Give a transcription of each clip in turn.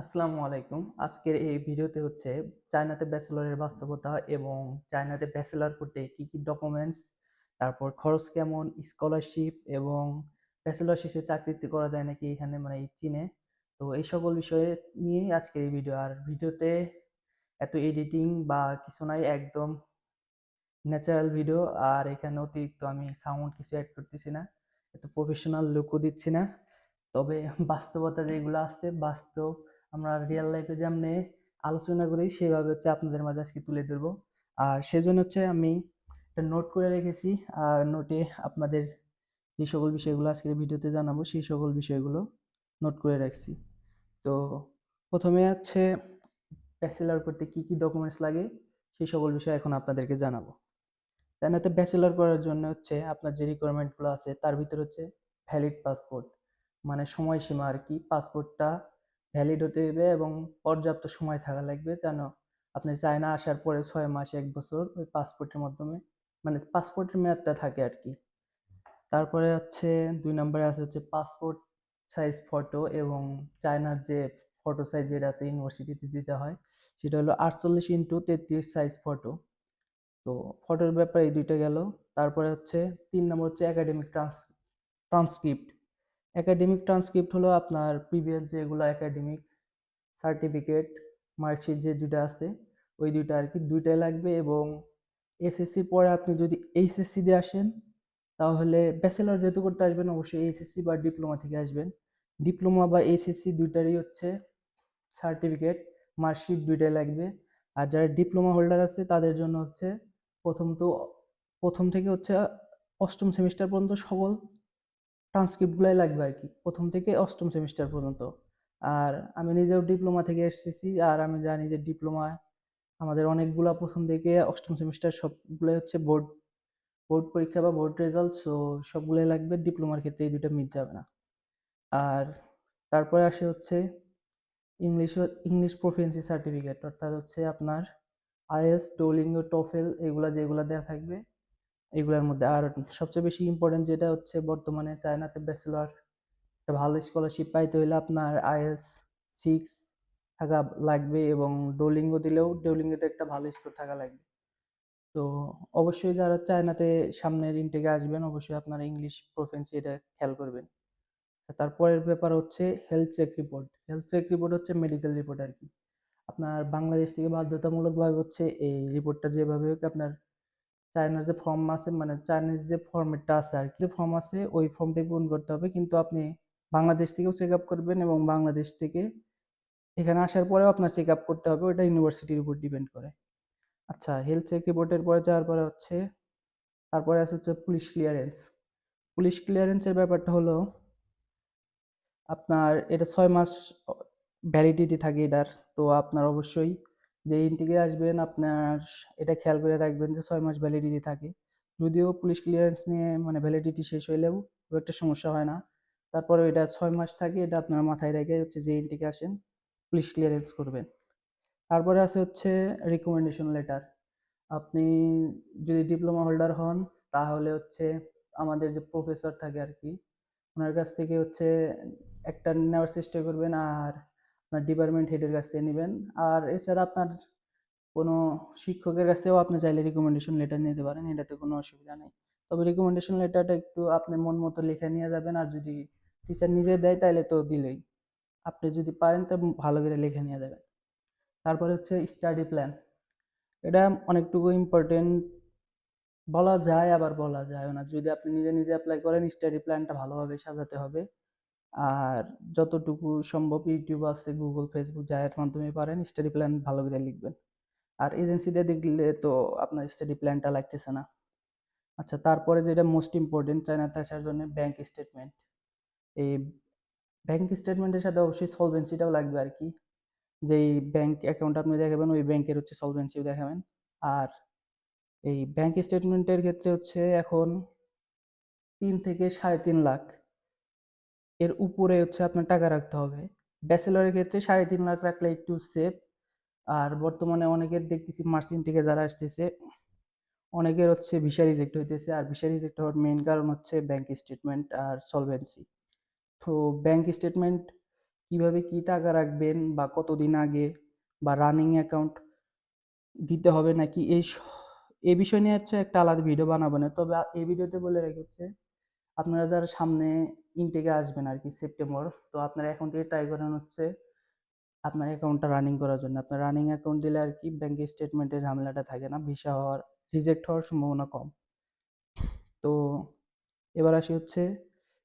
আসসালামু আলাইকুম। আজকের এই ভিডিওতে হচ্ছে চায়নাতে ব্যাচেলরের বাস্তবতা এবং চায়নাতে ব্যাচেলর করতে কি কি ডকুমেন্টস তারপর খরচ কেমন স্কলারশিপ এবং ব্যাচেলর শেষে চাকরিতে করা যায় নাকি এখানে মানে চীনে। তো এই সকল বিষয়ে নিয়েই আজকের এই ভিডিও আর ভিডিওতে এত এডিটিং বা কিছু নাই, একদম ন্যাচারাল ভিডিও আর এখানে অতিরিক্ত আমি সাউন্ড কিছু অ্যাড করতেছি না, এত প্রফেশনাল লুকও দিচ্ছি না। তবে বাস্তবতা যেগুলো আছে, বাস্তব আমরা রিয়েল লাইফে যেমনি আলোচনা করি, সেভাবে হচ্ছে আপনাদের মাঝে আজকে তুলে ধরবো। আর সেজন্য হচ্ছে আমি একটা নোট করে রেখেছি। আর নোটে আপনাদের যে সকল বিষয়গুলো আজকের ভিডিওতে জানাব, সেই সকল বিষয়গুলো নোট করে রাখছি। তো প্রথমে হচ্ছে ব্যাচেলার করতে কি কি ডকুমেন্টস লাগে, সেই সকল বিষয় এখন আপনাদেরকে জানাব। চায়নাতে ব্যাচেলর করার জন্য হচ্ছে আপনার যে রিকোয়ারমেন্টগুলো আছে, তার ভিতর হচ্ছে ভ্যালিড পাসপোর্ট মানে সময়সীমা আর কি। পাসপোর্টটা ভ্যালিড হতে হবে এবং পর্যাপ্ত সময় থাকা লাগবে যেন আপনি চায়না আসার পরে ছয় মাস, এক বছর ওই পাসপোর্টের মাধ্যমে মানে পাসপোর্টের মেয়াদটা থাকে আর কি তারপরে হচ্ছে দুই নম্বরে আছে হচ্ছে পাসপোর্ট সাইজ ফটো এবং চায়নার যে ফটো সাইজ যেটা আছে ইউনিভার্সিটিতে দিতে হয়, সেটা হলো আটচল্লিশ ইন্টু তেত্রিশ সাইজ ফটো তো ফটোর ব্যাপারে এই দুইটা গেল। তারপরে হচ্ছে তিন নম্বর হচ্ছে academic trans transcript academic transcript হলো আপনার প্রিভিয়াস যেগুলো একাডেমিক সার্টিফিকেট মার্কশিট যে দুইটা আছে, ওই দুইটা আর কি, দুইটাই লাগবে এবং এসএসসি পরে আপনি যদি এইচএসসি দিয়ে আসেন, তাহলে ব্যাচেলর যেহেতু করতে আসবেন, অবশ্যই এইচএসসি বা ডিপ্লোমা থেকে আসবেন। ডিপ্লোমা বা এইচএসসি দুইটারই হচ্ছে সার্টিফিকেট মার্কশিট দুইটাই লাগবে। আর যারা ডিপ্লোমা হোল্ডার আছে, তাদের জন্য হচ্ছে প্রথম তো, প্রথম থেকে হচ্ছে অষ্টম সেমিস্টার পর্যন্ত সকল ট্রান্সক্রিপ্টগুলাই লাগবে আর কি প্রথম থেকে অষ্টম সেমিস্টার পর্যন্ত। আর আমি নিজেও ডিপ্লোমা থেকে এসেছি, আর আমি জানি যে ডিপ্লোমা আমাদের অনেকগুলা প্রথম থেকে অষ্টম সেমিস্টার সবগুলোই হচ্ছে বোর্ড বোর্ড পরীক্ষা বা বোর্ড রেজাল্ট সো সবগুলোই লাগবে ডিপ্লোমার ক্ষেত্রে, এই দুটো মিস যাবে না। আর তারপরে আসে হচ্ছে ইংলিশ ইংলিশ প্রফিয়েন্সি সার্টিফিকেট অর্থাৎ হচ্ছে আপনার আইএস ডোলিঙ্গো টোফেল এগুলা যেগুলো দেওয়া থাকবে এগুলোর মধ্যে। আর সবচেয়ে বেশি ইম্পর্টেন্ট যেটা হচ্ছে বর্তমানে চায়নাতে ব্যাচেলর একটা ভালো স্কলারশিপ পাইতে হলে আপনার আইএলস সিক্স থাকা লাগবে এবং ডোলিঙ্গো দিলেও ডোলিঙ্গোতে একটা ভালো স্কোর থাকা লাগবে। তো অবশ্যই যারা চায়নাতে সামনের ইনটেকে আসবেন, অবশ্যই আপনার ইংলিশ প্রফেন্সি এটা খেয়াল করবেন। তারপরের ব্যাপার হচ্ছে health check report health check report হচ্ছে মেডিকেল রিপোর্ট আর কি। আপনার বাংলাদেশ থেকে বাধ্যতামূলকভাবে হচ্ছে এই রিপোর্টটা যেভাবে হোক আপনার চায়নার যে ফর্ম আছে মানে চাইনিজ যে ফর্মেটটা আছে আর কি, যে ফর্ম আছে, ওই ফর্মটাই পূরণ করতে হবে। কিন্তু আপনি বাংলাদেশ থেকেও চেক আপ করবেন এবং বাংলাদেশ থেকে এখানে আসার পরেও আপনার চেক আপ করতে হবে। ওটা ইউনিভার্সিটির উপর ডিপেন্ড করে। আচ্ছা হেলথ চেক রিপোর্টের পরে যাওয়ার পরে হচ্ছে, তারপরে আছে হচ্ছে পুলিশ ক্লিয়ারেন্স পুলিশ ক্লিয়ারেন্সের ব্যাপারটা হলো, আপনার এটা ছয় মাস ভ্যালিডিটি থাকে এটার। তো আপনার অবশ্যই যে ইনটেকে আসবেন আপনার, এটা খেয়াল করে রাখবেন যে ছয় মাস ভ্যালিডিটি থাকে। যদিও পুলিশ ক্লিয়ারেন্স নিয়ে মানে ভ্যালিডিটি শেষ হইলেও খুব একটা সমস্যা হয় না। তারপরে এটা ছয় মাস থাকে, এটা আপনার মাথায় রেখে হচ্ছে যে ইনটেকে আসেন পুলিশ ক্লিয়ারেন্স করবেন। তারপরে আছে হচ্ছে রিকমেন্ডেশন লেটার আপনি যদি ডিপ্লোমা হোল্ডার হন, তাহলে হচ্ছে আমাদের যে প্রফেসর থাকে আর কি, ওনার কাছ থেকে হচ্ছে একটা নেওয়ার চেষ্টা করবেন আর আপনার ডিপার্টমেন্ট হেডের কাছ থেকে নেবেন। আর এছাড়া আপনার কোনো শিক্ষকের কাছ থেকেও আপনি চাইলে রিকমেন্ডেশন লেটার নিতে পারেন, এটাতে কোনো অসুবিধা নেই। তবে রিকমেন্ডেশন লেটারটা একটু আপনি মন মতো লিখে নিয়ে যাবেন, আর যদি টিচার নিজে দেয় তাহলে তো দিলেই। আপনি যদি পারেন তো ভালো করে লিখে নিয়ে যাবেন। তারপরে হচ্ছে স্টাডি প্ল্যান এটা অনেকটুকু ইম্পর্টেন্ট বলা যায় আবার বলা যায় না। যদি আপনি নিজে নিজে অ্যাপ্লাই করেন স্টাডি প্ল্যানটা ভালোভাবে সাজাতে হবে। আর যতটুকু সম্ভব ইউটিউব আছে, গুগল, ফেসবুক যায়ের মাধ্যমে পারেন স্টাডি প্ল্যান ভালো করে লিখবেন। আর এজেন্সিতে দেখলে তো আপনার স্টাডি প্ল্যানটা লাগতেছে না। আচ্ছা তারপরে যেটা মোস্ট ইম্পর্টেন্ট চায়নাতে আসার জন্য ব্যাংক স্টেটমেন্ট এই ব্যাংক স্টেটমেন্টের সাথে অবশ্যই সলভেন্সিটাও লাগবে আর কি। যেই ব্যাংক অ্যাকাউন্ট আপনি দেখাবেন, ওই ব্যাংকের হচ্ছে সলভেন্সিও দেখাবেন। আর এই ব্যাংক স্টেটমেন্টের ক্ষেত্রে হচ্ছে এখন তিন থেকে সাড়ে তিন লাখ। এর উপরে হচ্ছে আপনার টাকা রাখতে হবে। ব্যাচেলরের ক্ষেত্রে সাড়ে তিন লাখ রাখলে একটু সেফ আর বর্তমানে অনেকের দেখতেছি মার্সিন থেকে যারা আসতেছে, অনেকের হচ্ছে ভিসা রিজেক্ট হইতেছে, আর ভিসা রিজেক্ট হওয়ার মেইন কারণ হচ্ছে ব্যাংক স্টেটমেন্ট আর সলভেন্সি তো ব্যাংক স্টেটমেন্ট কীভাবে কি টাকা রাখবেন বা কতদিন আগে বা রানিং অ্যাকাউন্ট দিতে হবে নাকি এই এই বিষয় নিয়ে হচ্ছে একটা আলাদা ভিডিও বানাবো না। তবে এই ভিডিওতে বলে রেখেছে, আপনারা যারা সামনে ইনটেকে আসবেন আর কি সেপ্টেম্বর তো আপনারা এখন থেকে ট্রাই করেন হচ্ছে আপনার অ্যাকাউন্টটা রানিং করার জন্য। আপনার রানিং অ্যাকাউন্ট দিলে আর কি ব্যাংক স্টেটমেন্টের ঝামেলাটা থাকে না ভিসা হওয়ার রিজেক্ট হওয়ার সম্ভাবনা কম। তো এবার আসি হচ্ছে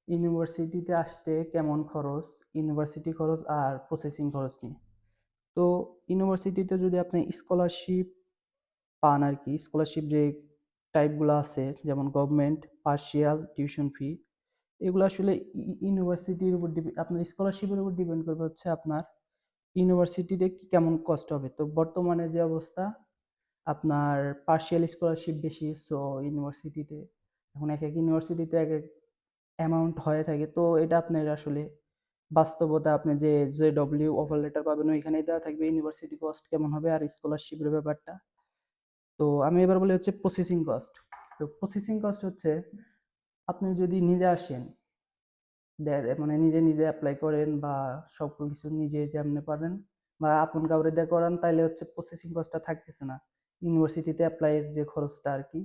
ইউনিভার্সিটিতে আসতে কেমন খরচ ইউনিভার্সিটি খরচ আর প্রসেসিং খরচ নিয়ে। তো ইউনিভার্সিটিতে যদি আপনি স্কলারশিপ পান আর কি স্কলারশিপ যে টাইপগুলো আছে, যেমন গভর্নমেন্ট পার্শিয়াল টিউশন ফি এগুলো আসলে ইউনিভার্সিটির উপর আপনার স্কলারশিপের উপর ডিপেন্ড করবে হচ্ছে আপনার ইউনিভার্সিটিতে কেমন কষ্ট হবে। তো বর্তমানে যে অবস্থা, আপনার পার্শিয়াল স্কলারশিপ বেশি সো ইউনিভার্সিটিতে এখন এক এক ইউনিভার্সিটিতে এক এক অ্যামাউন্ট হয়ে থাকে। তো এটা আপনার আসলে বাস্তবতা, আপনি যে যে ডব্লিউ অফার লেটার পাবেন, ওইখানেই দেওয়া থাকবে ইউনিভার্সিটি কস্ট কেমন হবে আর স্কলারশিপের ব্যাপারটা। তো আমি এবার বলি হচ্ছে প্রসেসিং কস্ট তো প্রসেসিং কস্ট হচ্ছে আপনি যদি নিজে আসেন মানে নিজে নিজে অ্যাপ্লাই করেন বা সব কিছু নিজে যেমনি পারেন বা আপন কাউরে দিয়ে করান, তাইলে হচ্ছে প্রসেসিং কস্টটা থাকতেছে না। ইউনিভার্সিটিতে অ্যাপ্লাইয়ের যে খরচটা আর কি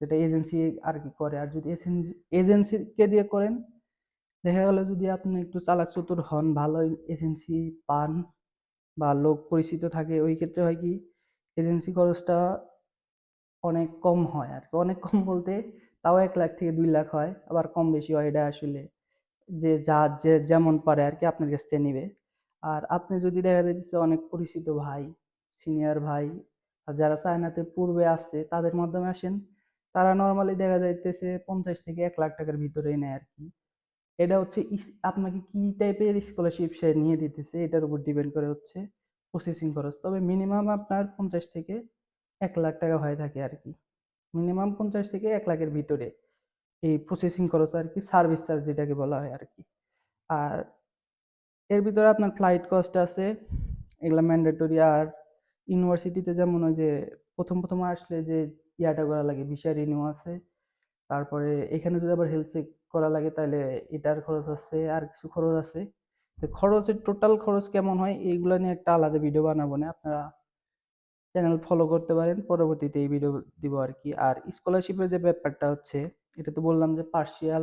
যেটা এজেন্সি আর কি করে। আর যদি এজেন্সি এজেন্সিকে দিয়ে করেন, দেখা গেল যদি আপনি একটু চালাক চতুর হন, ভালো এজেন্সি পান বা লোক পরিচিত থাকে, ওই ক্ষেত্রে হয় কি এজেন্সি খরচটা অনেক কম হয় আর কি অনেক কম বলতে তাও এক লাখ থেকে দুই লাখ হয়, আবার কম বেশি হয় এটা আসলে যে যা, যে যেমন পারে আর কি আপনার কাছ থেকে নিবে। আর আপনি যদি দেখা যাচ্ছে অনেক পরিচিত ভাই সিনিয়র ভাই, আর যারা চায়নাতে পূর্বে আছে তাদের মাধ্যমে আসেন, তারা নর্মালি দেখা যাইতেছে পঞ্চাশ থেকে এক লাখ টাকার ভিতরেই নেয় আর কি। এটা হচ্ছে আপনাকে কি টাইপের স্কলারশিপ সে নিয়ে দিতেছে এটার উপর ডিপেন্ড করে হচ্ছে প্রসেসিং খরচ। তবে মিনিমাম আপনার পঞ্চাশ থেকে এক লাখ টাকা হয়ে থাকে আর কি। মিনিমাম পঞ্চাশ থেকে এক লাখের ভিতরে এই প্রসেসিং খরচ আর কি সার্ভিস চার্জ যেটাকে বলা হয় আর কি। আর এর ভিতরে আপনার ফ্লাইট কস্ট আছে, এগুলো ম্যান্ডেটরি আর ইউনিভার্সিটিতে যেমন ওই যে প্রথম প্রথম আসলে যে ইয়াটা করা লাগে ভিসা রিনিউ আছে, তারপরে এখানে যদি আবার হেলথ চেক করা লাগে তাহলে এটার খরচ আছে আর কিছু খরচ আছে। খরচের টোটাল খরচ কেমন হয়, এইগুলো নিয়ে একটা আলাদা ভিডিও বানাবো না, আপনারা চ্যানেল ফলো করতে পারেন। পরবর্তীতে এই ভিডিও দিব আর কি। আর স্কলারশিপের যে ব্যাপারটা হচ্ছে, এটা তো বললাম যে পার্শিয়াল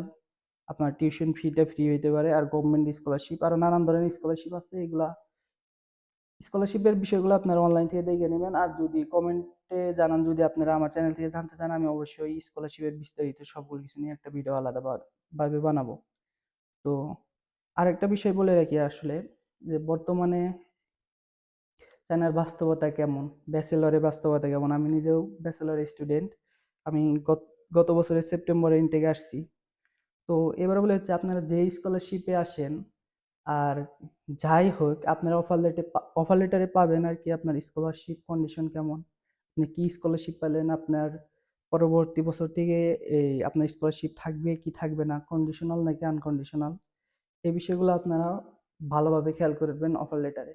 আপনার টিউশন ফিটা ফ্রি হইতে পারে আর গভর্নমেন্ট স্কলারশিপ আরও নানান ধরনের স্কলারশিপ আছে। এগুলা স্কলারশিপের বিষয়গুলো আপনারা অনলাইন থেকে দেখে নেবেন। আর যদি কমেন্টে জানান, যদি আপনারা আমার চ্যানেল থেকে জানতে চান, আমি অবশ্যই স্কলারশিপের বিস্তারিত সবগুলো কিছু নিয়ে একটা ভিডিও আলাদা ভাবে বানাবো। তো আরেকটা বিষয় বলে রাখি আসলে, যে বর্তমানে চায়নার বাস্তবতা কেমন? ব্যাচেলরের বাস্তবতা কেমন? আমি নিজেও ব্যাচেলর স্টুডেন্ট। আমি গত বছরের সেপ্টেম্বরে ইনটেকে আসছি। তো এবারে বলে হচ্ছে আপনারা যেই স্কলারশিপে আসেন, আর যাই হোক, আপনারা অফার লেটে অফার লেটারে পাবেন আর কি আপনার স্কলারশিপ কন্ডিশন কেমন? আপনি কি স্কলারশিপ পেলেন? আপনার পরবর্তী বছর থেকে এই আপনার স্কলারশিপ থাকবে কি থাকবে না? কন্ডিশনাল নাকি আনকন্ডিশনাল এই বিষয়গুলো আপনারা ভালোভাবে খেয়াল করবেন অফার লেটারে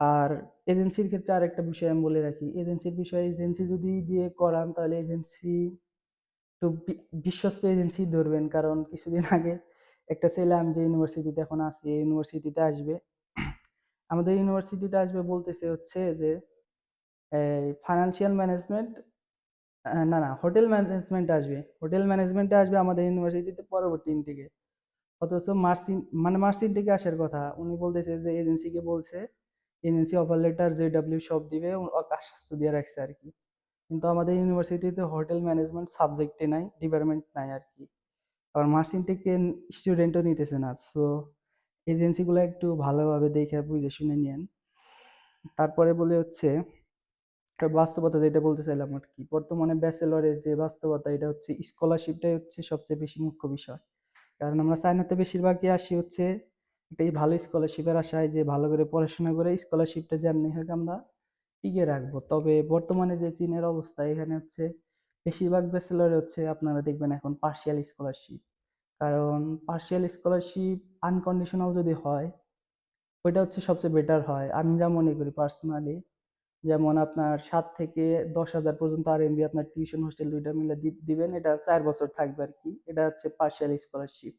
আর এজেন্সির ক্ষেত্রে আরেকটা বিষয় আমি বলে রাখি, এজেন্সির বিষয়ে এজেন্সি যদি দিয়ে করান তাহলে এজেন্সি একটু বিশ্বস্ত এজেন্সি ধরবেন। কারণ কিছুদিন আগে একটা ছেলে আমি যে ইউনিভার্সিটিতে এখন আছি ইউনিভার্সিটিতে আসবে। আমাদের ইউনিভার্সিটিতে আসবে বলতেছে হচ্ছে যে ফাইন্যান্সিয়াল ম্যানেজমেন্ট না না হোটেল ম্যানেজমেন্ট আসবে। হোটেল ম্যানেজমেন্টে আসবে আমাদের ইউনিভার্সিটিতে পরবর্তী ইনটেকে অথচ মার্সিন মানে মার্সিন থেকে আসার কথা, উনি বলতেছে যে, এজেন্সিকে বলছে agency offer letter J W সব দিবে ও আশ্বাস তো দিয়ে রাখছে আর কি কিন্তু আমাদের ইউনিভার্সিটিতে হোটেল ম্যানেজমেন্ট সাবজেক্টে নাই ডিপার্টমেন্ট নাই আর কি আবার মার্সিন থেকে স্টুডেন্টও নিতেছে না। সো এজেন্সিগুলো একটু ভালোভাবে দেখে বুঝে শুনে নিয়েন তারপরে বলে হচ্ছে বাস্তবতা যেটা বলতে চাইলাম আর কি। বর্তমানে ব্যাচেলরের যে বাস্তবতা, এটা হচ্ছে স্কলারশিপটাই হচ্ছে সবচেয়ে বেশি মুখ্য বিষয়। কারণ আমরা চায়নাতে বেশিরভাগই আসি হচ্ছে একটা ভালো স্কলারশিপের আশায় যে ভালো করে পড়াশোনা করে স্কলারশিপটা যেমনি হোক আমরা টিকিয়ে রাখব। তবে বর্তমানে যে চীনের অবস্থা, এখানে হচ্ছে বেশিরভাগ ব্যাচেলরে হচ্ছে আপনারা দেখবেন এখন পার্শিয়াল স্কলারশিপ কারণ পার্শিয়াল স্কলারশিপ আনকন্ডিশনাল যদি হয়, ওইটা হচ্ছে সবচেয়ে বেটার হয়। আমি যা মনে করি পার্সোনালি যেমন আপনার সাত থেকে দশ হাজার পর্যন্ত আর এমবি আপনার টিউশন হোস্টেল দুইটা মিলে দিবেন, এটা চার বছর থাকবে আর কি এটা হচ্ছে পার্শিয়াল স্কলারশিপ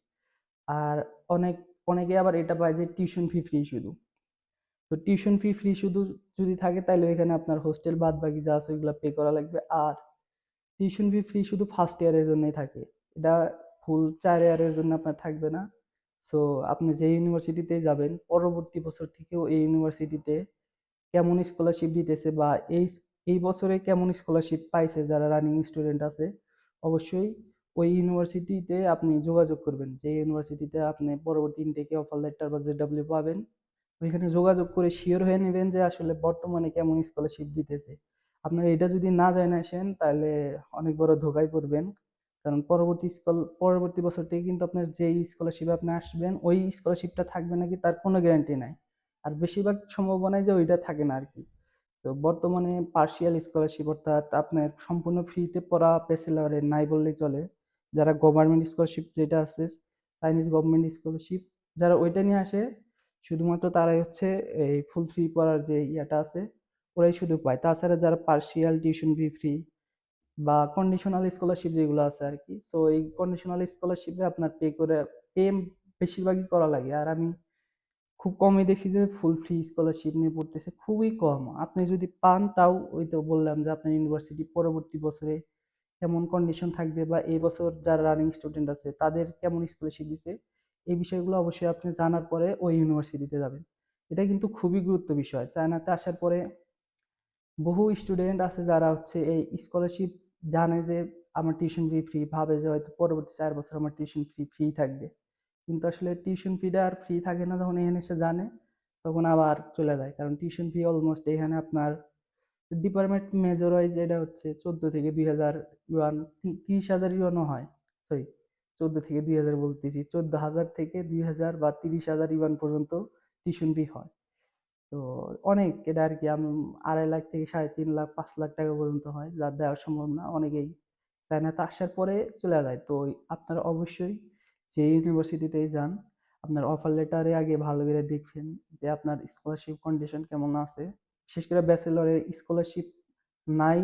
আর অনেক অনেকে আবার এটা পায় যে টিউশন ফি ফ্রি শুধু। তো টিউশন ফি ফ্রি শুধু যদি থাকে তাহলে এখানে আপনার হোস্টেল বাদ বাকি যা আছে ওইগুলো পে করা লাগবে। আর টিউশন ফি ফ্রি শুধু ফার্স্ট ইয়ারের জন্যই থাকে। এটা ফুল চার ইয়ারের জন্য আপনার থাকবে না। সো আপনি যে ইউনিভার্সিটিতে যাবেন, পরবর্তী বছর থেকেও এই ইউনিভার্সিটিতে কেমন স্কলারশিপ দিতেছে বা এই এই বছরে কেমন স্কলারশিপ পাইছে যারা রানিং স্টুডেন্ট আছে, অবশ্যই ওই ইউনিভার্সিটিতে আপনি যোগাযোগ করবেন। যে ইউনিভার্সিটিতে আপনি পরবর্তী ইনটেকে অফার লেটার বা জেডাব্লিউ পাবেন, ওইখানে যোগাযোগ করে শিওর হয়ে নেবেন যে আসলে বর্তমানে কেমন স্কলারশিপ দিতেছে। আপনারা এটা যদি না জানে আসেন, তাহলে অনেক বড় ধোকায় পড়বেন। কারণ পরবর্তী স্কল পরবর্তী বছর থেকে কিন্তু আপনার যেই স্কলারশিপে আপনি আসবেন, ওই স্কলারশিপটা থাকবে নাকি তার কোনো গ্যারান্টি নাই। আর বেশিরভাগ সম্ভাবনায় যে ওইটা থাকে না আর কি তো বর্তমানে পার্শিয়াল স্কলারশিপ অর্থাৎ আপনার সম্পূর্ণ ফ্রিতে পড়া ব্যাচেলরে নাই বললেই চলে। যারা গভর্নমেন্ট স্কলারশিপ যেটা আছে চাইনিজ গভর্নমেন্ট স্কলারশিপ যারা ওইটা নিয়ে আসে, শুধুমাত্র তারাই হচ্ছে এই ফুল ফ্রি পড়ার যে ইয়াটা আছে, ওরাই শুধু পায়। তাছাড়া যারা পার্সিয়াল টিউশন ফি ফ্রি বা কন্ডিশনাল স্কলারশিপ যেগুলো আছে আর কি সো এই কন্ডিশনাল স্কলারশিপে আপনার পে করে পে বেশিরভাগই করা লাগে। আর আমি খুব কমই দেখছি যে ফুল ফ্রি স্কলারশিপ নিয়ে পড়তেছে, খুবই কম। আপনি যদি পান তাও ওই তো বললাম যে আপনার ইউনিভার্সিটি পরবর্তী বছরে কেমন কন্ডিশন থাকবে বা এই বছর যারা রানিং স্টুডেন্ট আছে, তাদের কেমন স্কলারশিপ দিছে? এই বিষয়গুলো অবশ্যই আপনি জানার পরে ওই ইউনিভার্সিটিতে যাবেন। এটা কিন্তু খুবই গুরুত্ব বিষয়। চায়নাতে আসার পরে বহু স্টুডেন্ট আছে যারা হচ্ছে এই স্কলারশিপ জানে যে আমার টিউশন ফি ফ্রি ভাবে যে হয়তো পরবর্তী চার বছর আমার টিউশন ফি ফ্রি থাকবে। কিন্তু আসলে টিউশন ফিটা আর ফ্রি থাকে না যখন এখানে এসে জানে, তখন আবার চলে যায়। কারণ টিউশন ফি অলমোস্ট এখানে আপনার ডিপার্টমেন্ট মেজর ওয়াইজ এটা হচ্ছে চোদ্দ থেকে দুই হাজার ইউয়ান তিরিশ হাজার ইউয়ানও হয় সরি চোদ্দ থেকে দুই হাজার বলতেছি, চোদ্দ হাজার থেকে দুই হাজার বা তিরিশ হাজার ইউয়ান পর্যন্ত টিউশন ফি হয়। তো অনেক, এটা আর কি আড়াই লাখ থেকে সাড়ে তিন লাখ, পাঁচ লাখ টাকা পর্যন্ত হয়, যা দেওয়া সম্ভব না, অনেকেই চায়নাতে আসার পরে চলে যায়। তো আপনারা অবশ্যই যে ইউনিভার্সিটিতেই যান, আপনার অফার লেটারে আগে ভালো করে দেখবেন যে আপনার স্কলারশিপ কন্ডিশন কেমন আছে। বিশেষ করে ব্যাচেলরে স্কলারশিপ নাই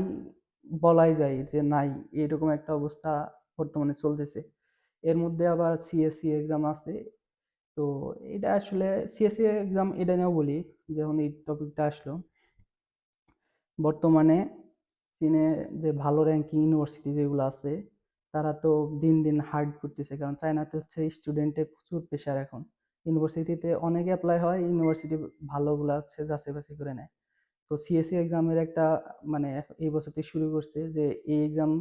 বলাই যায় যে নাই, এরকম একটা অবস্থা বর্তমানে চলতেছে। এর মধ্যে আবার সিএসসি এক্সাম আছে। তো এটা আসলে সিএসসি এক্সাম এটা নিয়েও বলি, যখন এই টপিকটা আসলো। বর্তমানে চীনে যে ভালো র্যাঙ্কিং ইউনিভার্সিটি যেগুলো আছে, তারা তো দিন দিন হার্ড করতেছে। কারণ চায়নাতে হচ্ছে স্টুডেন্টের প্রচুর প্রেশার এখন। ইউনিভার্সিটিতে অনেক অ্যাপ্লাই হয় ইউনিভার্সিটি ভালোগুলো হচ্ছে যাচাই বাছাই করে নেয়। তো সিএসসি এক্সামের একটা মানে এই বছর থেকে শুরু করছে যে, এই এক্সাম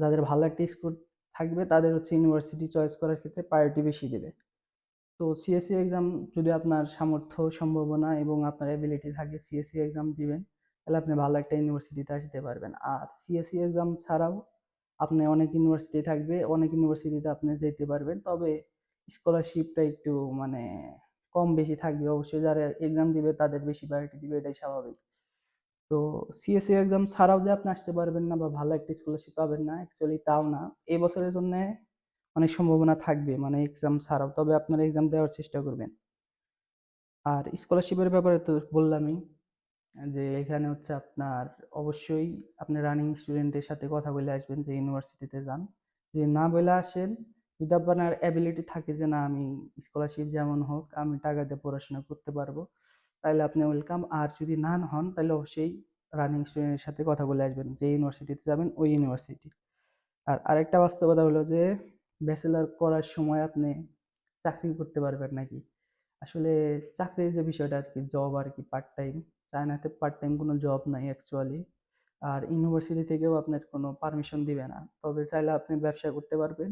যাদের ভালো একটা স্কোর থাকবে, তাদের হচ্ছে ইউনিভার্সিটি চয়েস করার ক্ষেত্রে প্রায়োরিটি বেশি দেবে। তো সিএসসি এক্সাম যদি আপনার সামর্থ্য, সম্ভাবনা এবং আপনার অ্যাবিলিটি থাকে সিএসসি এক্সাম দিবেন, তাহলে আপনি ভালো একটা ইউনিভার্সিটিতে আসতে পারবেন। আর সিএসসি এক্সাম ছাড়াও আপনি অনেক ইউনিভার্সিটি থাকবে, অনেক ইউনিভার্সিটিতে আপনি যেতে পারবেন। তবে স্কলারশিপটা একটু মানে কম বেশি থাকবে। অবশ্যই যারা এক্সাম দিবে তাদের বেশি প্রায়োরিটি দিবে, এটাই স্বাভাবিক। তো সিএসসি এক্সাম ছাড়াও যে আপনি আসতে পারবেন না বা ভালো একটা স্কলারশিপ পাবেন না অ্যাকচুয়ালি তাও না। এই বছরের জন্য অনেক সম্ভাবনা থাকবে মানে এক্সাম ছাড়াও, তবে আপনারা এক্সাম দেওয়ার চেষ্টা করবেন। আর স্কলারশিপের ব্যাপারে তো বললামই, যে এখানে হচ্ছে আপনার অবশ্যই আপনি রানিং স্টুডেন্টের সাথে কথা বলে আসবেন যে ইউনিভার্সিটিতে যান। যদি না বলে আসেন যদি আপনার অ্যাবিলিটি থাকে যে, না, আমি স্কলারশিপ যেমন হোক, আমি টাকা দিয়ে পড়াশোনা করতে পারব তাহলে আপনি ওয়েলকাম আর যদি না হন তাহলে অবশ্যই রানিং স্টুডেন্টের সাথে কথা বলে আসবেন, যে ইউনিভার্সিটিতে যাবেন, ওই ইউনিভার্সিটি আর আরেকটা বাস্তবতা হলো যে ব্যাচেলার করার সময় আপনি চাকরি করতে পারবেন নাকি? আসলে চাকরির যে বিষয়টা আর কি জব আর কি পার্ট টাইম চায়নাতে পার্ট টাইম কোনো জব নাই অ্যাকচুয়ালি আর ইউনিভার্সিটি থেকেও আপনার কোনো পারমিশন দিবে না। তবে চাইলে আপনি ব্যবসা করতে পারবেন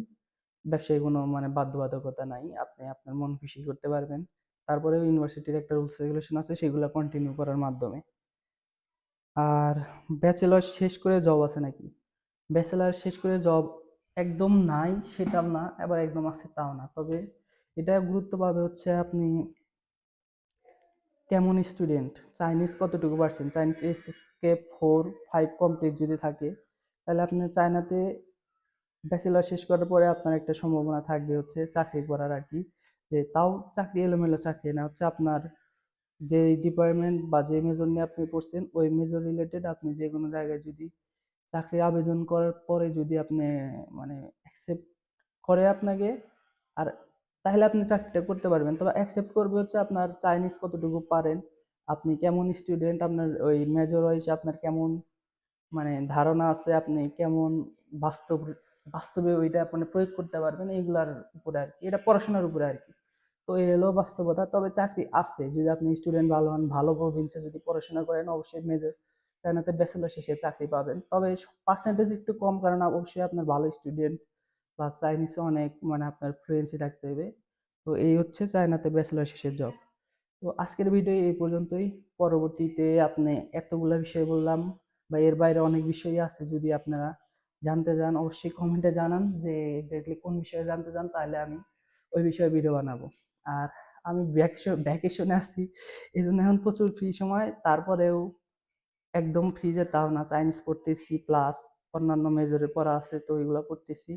ব্যবসায় কোনো মানে বাধ্যবাধকতা নাই। আপনি আপনার মন খুশি করতে পারবেন। তারপরেও ইউনিভার্সিটির একটা রুলস রেগুলেশন আছে, সেগুলো কন্টিনিউ করার মাধ্যমে। আর ব্যাচেলর শেষ করে জব আছে নাকি? ব্যাচেলার শেষ করে জব একদম নাই, সেটাও না, আবার একদম আছে তাও না। তবে এটা গুরুত্ব পাবে হচ্ছে আপনি কেমন স্টুডেন্ট চাইনিজ কতটুকু পারছেন Chinese S K four five complete যদি থাকে, তাহলে আপনি চায়নাতে ব্যাচেলার শেষ করার পরে আপনার একটা সম্ভাবনা থাকবে হচ্ছে চাকরি করার আর কি যে তাও চাকরি এলোমেলো চাকরি না, হচ্ছে আপনার যে ডিপার্টমেন্ট বা যে মেজর নিয়ে আপনি পড়ছেন, ওই মেজর রিলেটেড আপনি যে কোনো জায়গায় যদি চাকরি আবেদন করার পরে যদি আপনি মানে অ্যাকসেপ্ট করে আপনাকে, আর তাহলে আপনি চাকরিটা করতে পারবেন। তবে অ্যাকসেপ্ট করবে হচ্ছে আপনার চাইনিজ কতটুকু পারেন, আপনি কেমন স্টুডেন্ট আপনার ওই মেজর ওয়াইজ আপনার কেমন মানে ধারণা আছে, আপনি কেমন বাস্তব বাস্তবে ওইটা আপনি প্রয়োগ করতে পারবেন, এইগুলার উপরে আর কি। এটা পড়াশোনার উপরে আর কি। তো এই হলো বাস্তবতা। তবে চাকরি আছে, যদি আপনি স্টুডেন্ট ভালো হন, ভালো প্রভিন্সে যদি পড়াশোনা করেন, অবশ্যই মেজর চায়নাতে ব্যাচেলর শেষে চাকরি পাবেন। তবে পার্সেন্টেজ একটু কম, কারণ অবশ্যই আপনার ভালো স্টুডেন্ট প্লাস চাইনিজে অনেক মানে আপনার ফ্লুয়েন্সি থাকতে হবে। তো এই হচ্ছে চায়নাতে ব্যাচেলর শেষের জব তো আজকের ভিডিও এই পর্যন্তই। পরবর্তীতে আপনি এতগুলো বিষয় বললাম, বা এর বাইরে অনেক বিষয়ই আছে যদি আপনারা জানতে চান, অবশ্যই কমেন্টে জানান যে এক্স্যাক্টলি কোন বিষয়ে জানতে চান, তাহলে আমি ওই বিষয়ে ভিডিও বানাবো। আর আমি ভ্যাকেশনে আসছি এই জন্য এখন প্রচুর ফ্রি সময়। তারপরেও একদম ফ্রি যে তাও না চাইনিজ পড়তেছি প্লাস অন্যান্য মেজরে পড়া আছে, তো ওইগুলো পড়তেছি।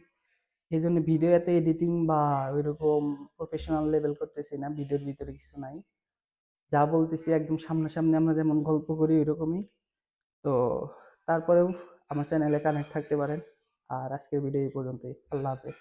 এই জন্য ভিডিও এত এডিটিং বা ওইরকম প্রফেশনাল লেভেল করতেছি না ভিডিওর ভিতরে কিছু নাই। যা বলতেছি একদম সামনাসামনি আমরা যেমন গল্প করি, ওইরকমই। তো তারপরেও আমার চ্যানেলে কানেক্ট থাকতে পারেন। আর আজকের ভিডিও এই পর্যন্তই। আল্লাহ হাফেজ।